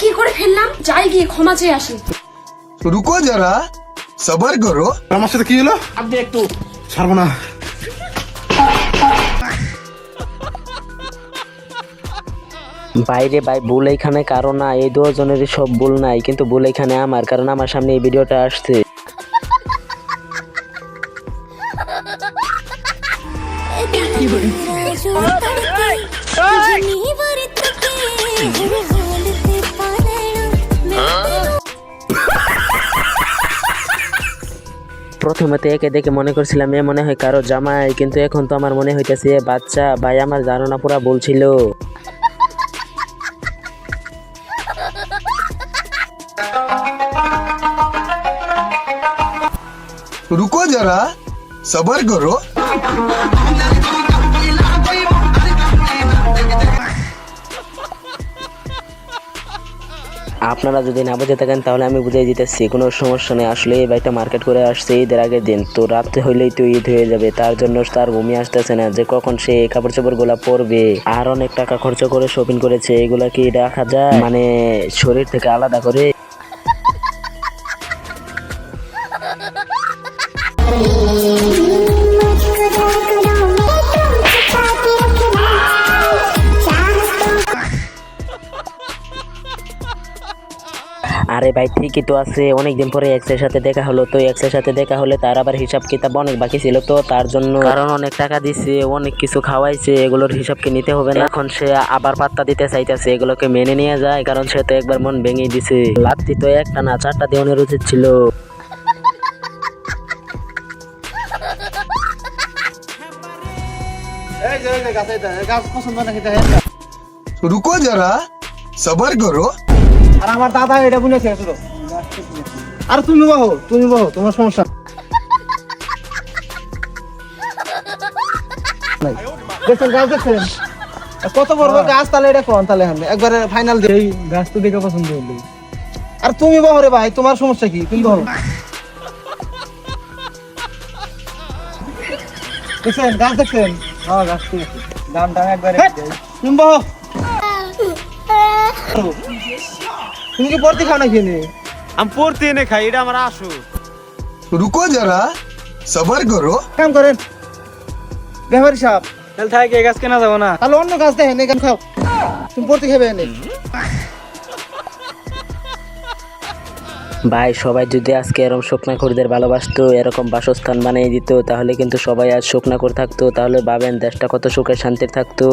কি করে ফেললাম? যাই গিয়ে ক্ষমা চেয়ে আসি। রুকো যারা সবার করো। আমার সাথে কি হলো? আপনি একটু ছাড়বো না। বাইরে ভাই ভুল এইখানে কারও না এই দুজনেরই সব ভুল নাই কিন্তু ভুল এখানে আমার কারণ আমার সামনে এই ভিডিওটা আসছে। প্রথমে তো একে দেখে মনে করছিলাম এ মনে হয় কারো জামাই কিন্তু এখন তো আমার মনে হইতেছে এ বাচ্চা ভাই আমার ধারণা পুরা বলছিল रुको जरा सबर करो আপনারা যদি না বুঝে থাকেন, তাহলে আমি বুঝিয়ে দিতেছি। কোনো সমস্যা নেই। আসলে এই বাইকটা মার্কেট করে আসছে ঈদের আগের দিন। তো রাত্রে হইলেই তো ঈদ হয়ে যাবে। তার জন্য তার ঘুমিয়ে আসতেছে না যে কখন সে কাপড় চোপড়গুলা পরবে। আর অনেক টাকা খরচ করে শপিং করেছে। এগুলা কি রাখা যায়? মানে শরীর থেকে আলাদা করে। আরে ভাই ঠিকই তো আছে অনেকদিন পরে এক্স এর সাথে দেখা হলো তো এক্স এর সাথে দেখা হলে তার আবার হিসাব কিতাব অনেক বাকি ছিল তো তার জন্য কারণ অনেক টাকা দিছে অনেক কিছু খাওয়াইছে এগুলোর হিসাবকে নিতে হবে না এখন সে আবার পাত্তা দিতে চাইতেছে এগুলোকে মেনে নিয়ে যায় কারণ সে তো একবার মন ভেঙে দিছে লাত্তি তো একটা না চারটা দেওয়ানের উচিত ছিল এই যে এই যে গাছ এইটা, এই গাছ পছন্দ নাকি দেখেন रुको जरा सबर करो আর আমার দাদা এটা বুনেছে শুধু আর তুমি বাহো তুমি বাহো তোমার সমস্যা। দেখছেন গাছ দেখছেন? কত বড় বড় গাছ তাহলে এটা কোন? তাহলে আমি একবারে ফাইনাল দিই। গাছ তো দেখে পছন্দ হলো। আর তুমি বহো রে ভাই তোমার সমস্যা কি? তুমি বহো। দেখছেন গাছ দেখছেন? হ্যাঁ গাছ ঠিক আছে দাম দাম একবারে তুমি বহো। তুমি কি পড়তে খাও না খেয়ে আমি পড়তে এনে খাই এটা আমার রুকো যারা সবার করো। কাম করেন। তাহলে থাকে গাছ কেনা যাব না। তাহলে অন্য গাছ দেখেন খাও। তুমি পড়তে এনে। ভাই সবাই যদি আজকে এরকম স্বপ্নাখোরদের ভালোবাসতো এরকম বাসস্থান বানিয়ে দিত তাহলে কিন্তু সবাই আজ স্বপ্নাখোর থাকতো তাহলে ভাবেন দেশটা কত সুখে শান্তির থাকতো।